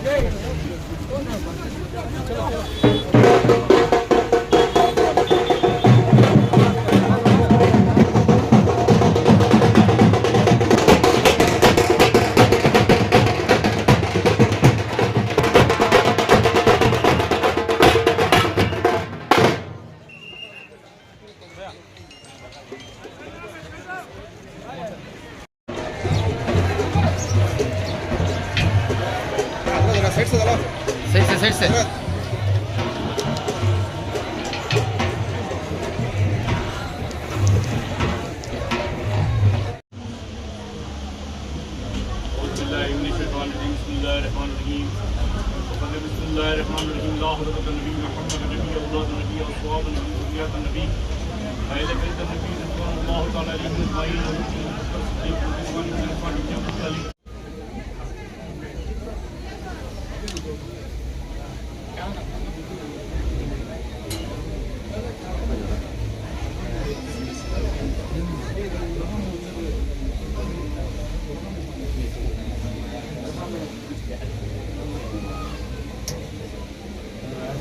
Thank you.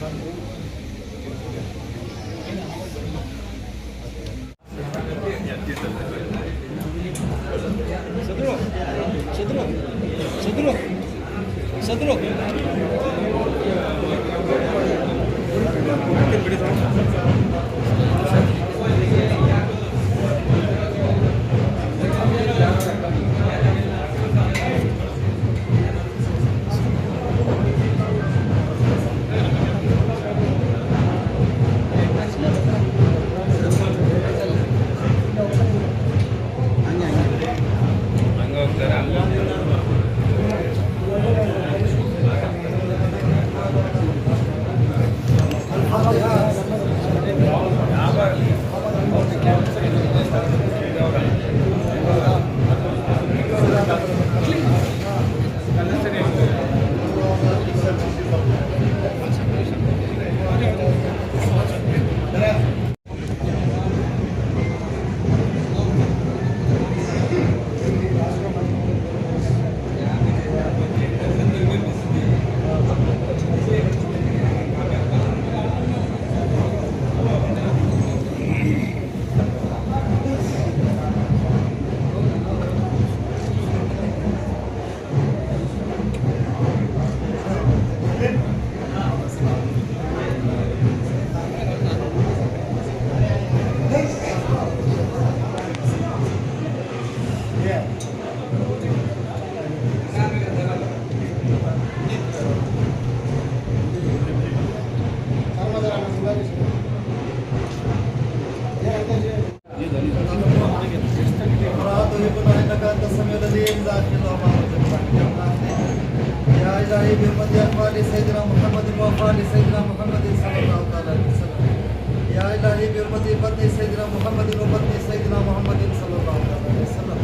something. الله برمتي بطني سيدنا محمد وبطني سيدنا محمد صلى الله عليه وسلم.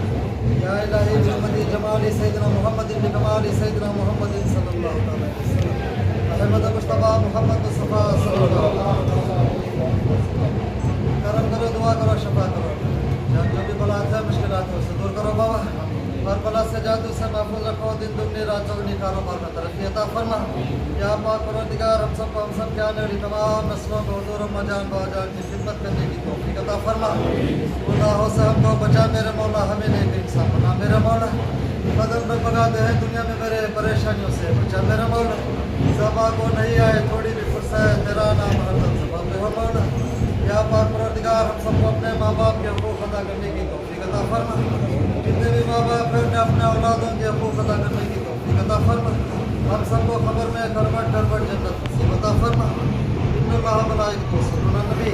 يا إلهي برمتي جمال سيدنا محمد بكمال سيدنا محمد صلى الله عليه وسلم. أحمد مصطفى محمد مصطفى صلى الله عليه وسلم. کرم کرو دعا کرو شفا کرو جب جو بھی بلا ہے مشکلات ہو اسے دور کرو بابا. और बला से जादू से महफूज रखो, दिन दुगनी, रात चौगनी, कारोबार में तरक्की अता फरमा। या पाक परवरदिगार हम सबको हम सब के आने तमाम नस्लों को हजूर मजान बाजान की खिदमत करने की तौफीक अता फरमा। गुनाहों से हमको बचा, मेरे मौला हमें लेकर इंसान बना। मेरे मौला बदल में भगा दे है, दुनिया में मेरे परेशानियों से बचा। मेरे मौला सबा को नहीं आए, थोड़ी भी फुर्सत तेरा नाम सबा पे हो मौला, या पाक परवरदिगार हम सबको अपने माँ बाप के हकूक अदा करने की अता फरमा जितने भी माँ बाप हैं अपने औलादों के हकूक अदा करने की तौफीक अता फरमा हम सबको खबर में करबट डरबट जन्नत नसीब अता फरमा नबी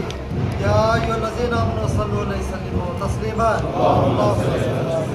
या अय्युहल्लज़ीना आमनू सल्लू अलैहि वसल्लिमू तस्लीमा अल्लाहुम्मा सल्ली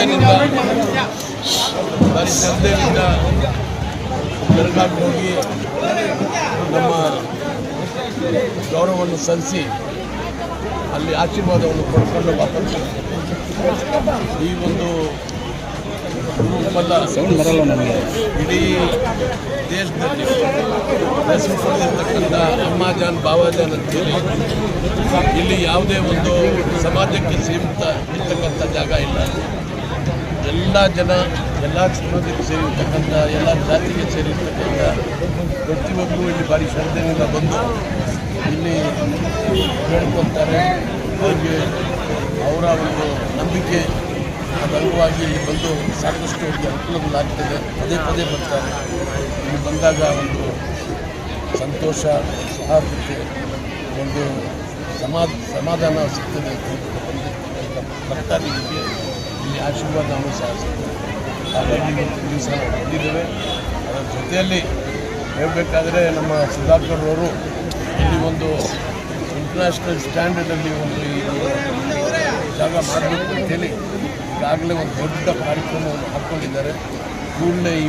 ಪರಿಸರದಿಂದ ಪರಿಸರದಿಂದ ಬೆಳಗಾವಿ ಹೋಗಿ ನಮ್ಮ ಗೌರವವನ್ನು ಸಲ್ಲಿಸಿ ಅಲ್ಲಿ ಆಶೀರ್ವಾದವನ್ನು ಪಡ್ಕೊಂಡು ವಾಪಸ್ ಈ ಒಂದು ಕುಟುಂಬದ ಇಡೀ ದೇಶದಲ್ಲಿ ಹೆಸರು ಪಡೆದಿರ್ತಕ್ಕಂಥ ಅಮ್ಮಾಜಾನ್ ಬಾವಾಜಾನ್ ಅಂತೇಳಿ ಇಲ್ಲಿ ಯಾವುದೇ ಒಂದು ಸಮಾಜಕ್ಕೆ ಸೀಮಿತ ಇರ್ತಕ್ಕಂಥ ಜಾಗ ಇಲ್ಲ. ಎಲ್ಲ ಜನ, ಎಲ್ಲ ಸಮಾಜಕ್ಕೆ ಸೇರಿರ್ತಕ್ಕಂಥ, ಎಲ್ಲ ಜಾತಿಗೆ ಸೇರಿರ್ತಕ್ಕಂಥ ಪ್ರತಿಯೊಬ್ಬರು ಇಲ್ಲಿ ಭಾರಿ ಶ್ರದ್ಧೆಯಿಂದ ಬಂದು ಇಲ್ಲಿ ಹೇಳ್ಕೊತಾರೆ ಅವರಿಗೆ ಅವರ ಒಂದು ನಂಬಿಕೆ ಅದ ಅಂಗವಾಗಿ ಇಲ್ಲಿ ಬಂದು ಸಾಕಷ್ಟು ಅನುಕೂಲಗಳಾಗ್ತದೆ. ಪದೇ ಪದೇ ಬರ್ತಾರೆ ಇಲ್ಲಿ ಬಂದಾಗ ಒಂದು ಸಂತೋಷ, ಸೌಹಾರ್ದತೆ, ಒಂದು ಸಮಾಧ ಸಮಾಧಾನ ಸಿಗ್ತದೆ ಅಂತ ಹೇಳ್ಬಿಟ್ಟು ದಿವಸ ನಾವು ಬಂದಿದ್ದೇವೆ ಅದರ ಜೊತೆಯಲ್ಲಿ ಹೇಳಬೇಕಾದ್ರೆ ನಮ್ಮ ಸುಧಾಕರ್ರವರು ಇಲ್ಲಿ ಒಂದು ಇಂಟರ್ನ್ಯಾಷನಲ್ ಸ್ಟ್ಯಾಂಡರ್ಡಲ್ಲಿ ಒಂದು ಈ ಜಾಗ ಮಾಡಬೇಕು ಅಂತೇಳಿ ಈಗಾಗಲೇ ಒಂದು ದೊಡ್ಡ ಕಾರ್ಯಕ್ರಮವನ್ನು ಹಾಕ್ಕೊಂಡಿದ್ದಾರೆ. ಕೂಡಲೇ ಈ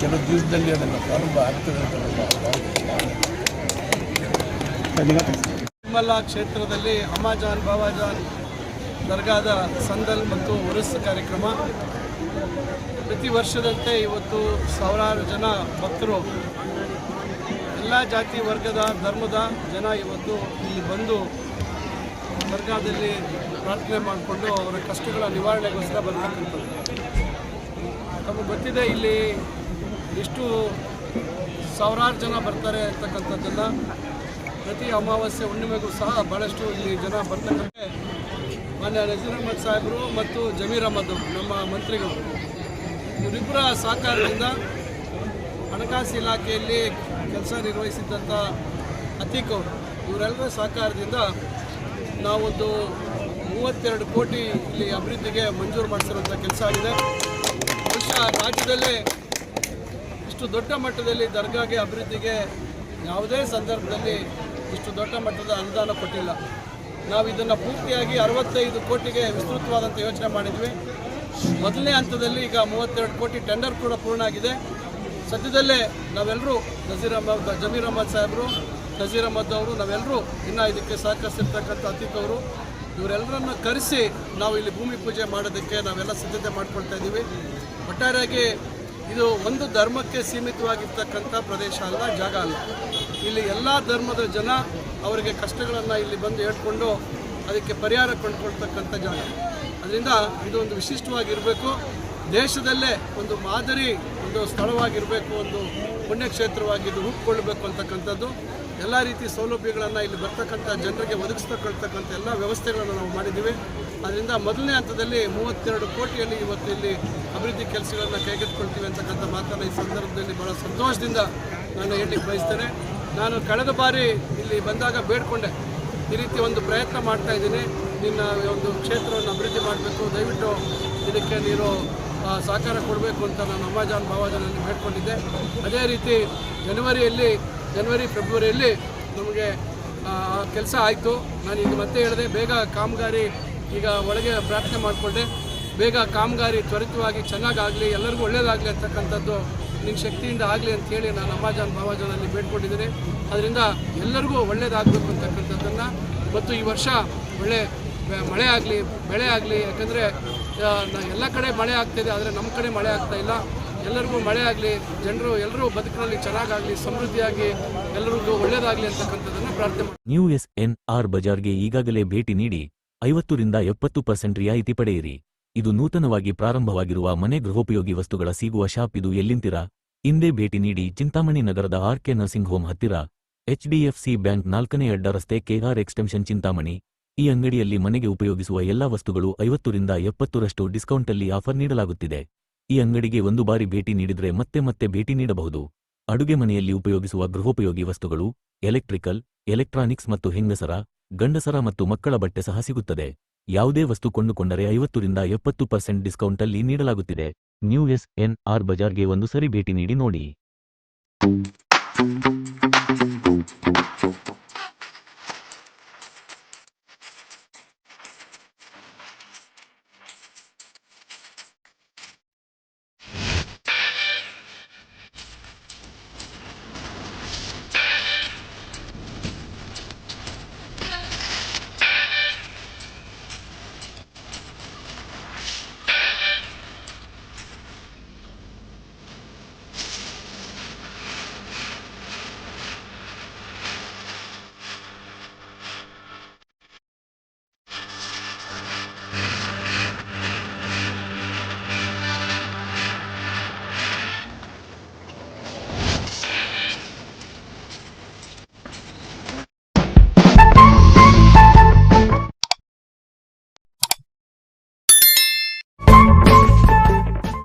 ಕೆಲವು ದಿವಸದಲ್ಲಿ ಅದನ್ನು ಪ್ರಾರಂಭ ಆಗ್ತದೆ ಅಂತ ನಮ್ಮ ಕ್ಷೇತ್ರದಲ್ಲಿ ಅಮ್ಮಜಾನ್ ಬಾವಾಜಾನ್ ದರ್ಗಾದ ಸಂದಲ್ ಮತ್ತು ಉರುಸ್ ಕಾರ್ಯಕ್ರಮ. ಪ್ರತಿ ವರ್ಷದಂತೆ ಇವತ್ತು ಸಾವಿರಾರು ಜನ ಭಕ್ತರು, ಎಲ್ಲ ಜಾತಿ ವರ್ಗದ, ಧರ್ಮದ ಜನ ಇವತ್ತು ಇಲ್ಲಿ ಬಂದು ದರ್ಗಾದಲ್ಲಿ ಪ್ರಾರ್ಥನೆ ಮಾಡಿಕೊಂಡು ಅವರ ಕಷ್ಟಗಳ ನಿವಾರಣೆಗೋಸ್ಕರ ಬರ್ತಕ್ಕಂಥದ್ದು. ತಮಗೆ ಗೊತ್ತಿದೆ ಇಲ್ಲಿ ಎಷ್ಟು ಸಾವಿರಾರು ಜನ ಬರ್ತಾರೆ ಅಂತಕ್ಕಂಥದ್ದೆಲ್ಲ ಪ್ರತಿ ಅಮಾವಾಸ್ಯೆ ಹುಣ್ಣಿಮೆಗೂ ಸಹ ಭಾಳಷ್ಟು ಇಲ್ಲಿ ಜನ ಬರ್ತಕ್ಕಂಥ ಮಾನ್ಯ ನಜೀರ್ ಅಹಮದ್ ಸಾಹೇಬರು ಮತ್ತು ಜಮೀರ್ ಅಹಮದ್ ನಮ್ಮ ಮಂತ್ರಿಗಳು. ಇವರಿಬ್ಬರ ಸಹಕಾರದಿಂದ ಹಣಕಾಸು ಇಲಾಖೆಯಲ್ಲಿ ಕೆಲಸ ನಿರ್ವಹಿಸಿದ್ದಂಥ ಅತೀಕ್ ಅವರು, ಇವರೆಲ್ಲರ ಸಹಕಾರದಿಂದ ನಾವೊಂದು ಮೂವತ್ತೆರಡು ಕೋಟಿ ಇಲ್ಲಿ ಅಭಿವೃದ್ಧಿಗೆ ಮಂಜೂರು ಮಾಡಿಸಿರುವಂಥ ಕೆಲಸ ಆಗಿದೆ. ಬಹುಶಃ ರಾಜ್ಯದಲ್ಲೇ ಇಷ್ಟು ದೊಡ್ಡ ಮಟ್ಟದಲ್ಲಿ ದರ್ಗಾಗೆ ಅಭಿವೃದ್ಧಿಗೆ ಯಾವುದೇ ಸಂದರ್ಭದಲ್ಲಿ ಇಷ್ಟು ದೊಡ್ಡ ಮಟ್ಟದ ಅನುದಾನ ಕೊಟ್ಟಿಲ್ಲ. ನಾವು ಇದನ್ನು ಪೂರ್ತಿಯಾಗಿ ಅರವತ್ತೈದು ಕೋಟಿಗೆ ವಿಸ್ತೃತವಾದಂಥ ಯೋಚನೆ ಮಾಡಿದ್ವಿ. ಮೊದಲನೇ ಹಂತದಲ್ಲಿ ಈಗ ಮೂವತ್ತೆರಡು ಕೋಟಿ ಟೆಂಡರ್ ಕೂಡ ಪೂರ್ಣ ಆಗಿದೆ. ಸದ್ಯದಲ್ಲೇ ನಾವೆಲ್ಲರೂ ನಜೀರ್ ಅಹಮದ್, ಜಮೀರ್ ಅಹಮದ್ ಸಾಹೇಬರು, ನಜೀರ್ ಅಹಮದ್ ಅವರು ನಾವೆಲ್ಲರೂ ಇನ್ನೂ ಇದಕ್ಕೆ ಸಹಕರಿಸಿರ್ತಕ್ಕಂಥ ಅತಿಥಿಯವರು ಇವರೆಲ್ಲರನ್ನು ಇವರೆಲ್ಲರನ್ನ ಕರೆಸಿ ನಾವು ಇಲ್ಲಿ ಭೂಮಿ ಪೂಜೆ ಮಾಡೋದಕ್ಕೆ ನಾವೆಲ್ಲ ಸಿದ್ಧತೆ ಮಾಡ್ಕೊಳ್ತಾ ಇದ್ದೀವಿ ಒಟ್ಟಾರೆಯಾಗಿ ಇದು ಒಂದು ಧರ್ಮಕ್ಕೆ ಸೀಮಿತವಾಗಿರ್ತಕ್ಕಂಥ ಪ್ರದೇಶ ಅಲ್ಲ, ಜಾಗ ಅಲ್ಲ. ಇಲ್ಲಿ ಎಲ್ಲ ಧರ್ಮದ ಜನ ಅವರಿಗೆ ಕಷ್ಟಗಳನ್ನು ಇಲ್ಲಿ ಬಂದು ಹೇಳ್ಕೊಂಡು ಅದಕ್ಕೆ ಪರಿಹಾರ ಕಂಡುಕೊಳ್ತಕ್ಕಂಥ ಜಾಗ. ಅದರಿಂದ ಇದು ಒಂದು ವಿಶಿಷ್ಟವಾಗಿರಬೇಕು. ದೇಶದಲ್ಲೇ ಒಂದು ಮಾದರಿ, ಒಂದು ಸ್ಥಳವಾಗಿರಬೇಕು, ಒಂದು ಪುಣ್ಯಕ್ಷೇತ್ರವಾಗಿ ಇದು ರೂಪುಗೊಳ್ಳಬೇಕು ಅಂತಕ್ಕಂಥದ್ದು. ಎಲ್ಲ ರೀತಿ ಸೌಲಭ್ಯಗಳನ್ನು ಇಲ್ಲಿ ಬರ್ತಕ್ಕಂಥ ಜನರಿಗೆ ಒದಗಿಸ್ತಕ್ಕಂಥಕ್ಕಂಥ ಎಲ್ಲ ವ್ಯವಸ್ಥೆಗಳನ್ನು ನಾವು ಮಾಡಿದ್ದೀವಿ. ಅದರಿಂದ ಮೊದಲನೇ ಹಂತದಲ್ಲಿ ಮೂವತ್ತೆರಡು ಕೋಟಿಯಲ್ಲಿ ಇವತ್ತು ಇಲ್ಲಿ ಅಭಿವೃದ್ಧಿ ಕೆಲಸಗಳನ್ನು ಕೈಗೆತ್ತಿಕೊಳ್ತೀವಿ ಅಂತಕ್ಕಂಥ ಮಾತನ್ನು ಈ ಸಂದರ್ಭದಲ್ಲಿ ಭಾಳ ಸಂತೋಷದಿಂದ ನಾನು ಹೇಳಲಿಕ್ಕೆ ಬಯಸ್ತೇನೆ. ನಾನು ಕಳೆದ ಬಾರಿ ಇಲ್ಲಿ ಬಂದಾಗ ಬೇಡಿಕೊಂಡೆ. ಈ ರೀತಿ ಒಂದು ಪ್ರಯತ್ನ ಮಾಡ್ತಾ ಇದ್ದೀನಿ. ನಿನ್ನ ಒಂದು ಕ್ಷೇತ್ರವನ್ನು ಅಭಿವೃದ್ಧಿ ಮಾಡಬೇಕು. ದಯವಿಟ್ಟು ಇದಕ್ಕೆ ನೀನು ಸಹಕಾರ ಕೊಡಬೇಕು ಅಂತ ನಾನು ಅಮ್ಮಾಜಾನ್ ಬಾವಾಜಾನಲ್ಲಿ ಬೇಡ್ಕೊಂಡಿದ್ದೆ. ಅದೇ ರೀತಿ ಜನವರಿಯಲ್ಲಿ, ಜನವರಿ, ಫೆಬ್ರವರಿಯಲ್ಲಿ ನಮಗೆ ಕೆಲಸ ಆಯಿತು. ನಾನು ಈಗ ಮತ್ತೆ ಹೇಳಿದೆ, ಬೇಗ ಕಾಮಗಾರಿ ಈಗ ಒಳಗೆ ಪ್ರಾರ್ಥನೆ ಮಾಡಿಕೊಂಡೆ. ಬೇಗ ಕಾಮಗಾರಿ ತ್ವರಿತವಾಗಿ ಚೆನ್ನಾಗಾಗಲಿ, ಎಲ್ಲರಿಗೂ ಒಳ್ಳೆಯದಾಗಲಿ ಅಂತಕ್ಕಂಥದ್ದು ನಿನ್ನ ಶಕ್ತಿಯಿಂದ ಆಗಲಿ ಅಂತ ಹೇಳಿ ನಾನು ಅಮ್ಮಾಜಾನ್ ಅಲ್ಲಿ ಬೇಡ್ಕೊಂಡಿದ್ದೀನಿ ಅದರಿಂದ ಎಲ್ಲರಿಗೂ ಒಳ್ಳೆಯದಾಗಬೇಕು ಅಂತಕ್ಕಂಥದ್ದನ್ನು. ಮತ್ತು ಈ ವರ್ಷ ಒಳ್ಳೆ ಮಳೆ ಆಗಲಿ, ಬೆಳೆ ಆಗಲಿ, ಯಾಕಂದರೆ ಎಲ್ಲ ಕಡೆ ಮಳೆ ಆಗ್ತಿದೆ ಆದರೆ ನಮ್ಮ ಕಡೆ ಮಳೆ ಆಗ್ತಾ ಇಲ್ಲ. ಎಲ್ಲರಿಗೂ ಮಳೆ ಆಗಲಿ, ಜನರು ಎಲ್ಲರೂ ಬದುಕಿನಲ್ಲಿ ಚೆನ್ನಾಗಾಗಲಿ, ಸಮೃದ್ಧಿಯಾಗಿ ಎಲ್ಲರಿಗೂ ಒಳ್ಳೇದಾಗಲಿ ಅಂತಕ್ಕಂಥದ್ದನ್ನು ಪ್ರಾರ್ಥನೆ ಮಾಡಿ ನ್ಯೂ ಎಸ್ ಎನ್ ಆರ್ ಬಜಾರ್ಗೆ ಈಗಾಗಲೇ ಭೇಟಿ ನೀಡಿ ಐವತ್ತರಿಂದ ಎಪ್ಪತ್ತು ಪರ್ಸೆಂಟ್ ರಿಯಾಯಿತಿ ಪಡೆಯಿರಿ. ಇದು ನೂತನವಾಗಿ ಪ್ರಾರಂಭವಾಗಿರುವ ಮನೆ ಗೃಹೋಪಯೋಗಿ ವಸ್ತುಗಳ ಸಿಗುವ ಶಾಪ್ ಇದು ಎಲ್ಲಿಂತಿರಾ? ಹಿಂದೆ ಭೇಟಿ ನೀಡಿ ಚಿಂತಾಮಣಿ ನಗರದ ಆರ್ ಕೆ ನರ್ಸಿಂಗ್ ಹೋಮ್ ಹತ್ತಿರ. ಎಚ್ಡಿಎಫ್ಸಿ ಬ್ಯಾಂಕ್ ನಾಲ್ಕನೇ ಅಡ್ಡ ರಸ್ತೆ ಕೆಆರ್ ಎಕ್ಸ್ಟೆನ್ಷನ್ ಚಿಂತಾಮಣಿ. ಈ ಅಂಗಡಿಯಲ್ಲಿ ಮನೆಗೆ ಉಪಯೋಗಿಸುವ ಎಲ್ಲಾ ವಸ್ತುಗಳು ಐವತ್ತರಿಂದ ಎಪ್ಪತ್ತರಷ್ಟು ಡಿಸ್ಕೌಂಟಲ್ಲಿ ಆಫರ್ ನೀಡಲಾಗುತ್ತಿದೆ. ಈ ಅಂಗಡಿಗೆ ಒಂದು ಬಾರಿ ಭೇಟಿ ನೀಡಿದರೆ ಮತ್ತೆ ಮತ್ತೆ ಭೇಟಿ ನೀಡಬಹುದು. ಅಡುಗೆ ಮನೆಯಲ್ಲಿ ಉಪಯೋಗಿಸುವ ಗೃಹೋಪಯೋಗಿ ವಸ್ತುಗಳು ಎಲೆಕ್ಟ್ರಿಕಲ್, ಎಲೆಕ್ಟ್ರಾನಿಕ್ಸ್ ಮತ್ತು ಹೆಂಗಸರ, ಗಂಡಸರ ಮತ್ತು ಮಕ್ಕಳ ಬಟ್ಟೆ ಸಹ ಸಿಗುತ್ತದೆ. ಯಾವುದೇ ವಸ್ತು ಕೊಂಡುಕೊಂಡರೆ ಐವತ್ತರಿಂದ ಎಪ್ಪತ್ತು ಪರ್ಸೆಂಟ್ ಡಿಸ್ಕೌಂಟಲ್ಲಿ ನೀಡಲಾಗುತ್ತಿದೆ. ನ್ಯೂ ಎಸ್ ಎನ್ ಆರ್ ಬಜಾರ್ಗೆ ಒಂದು ಸರಿ ಭೇಟಿ ನೀಡಿ ನೋಡಿ.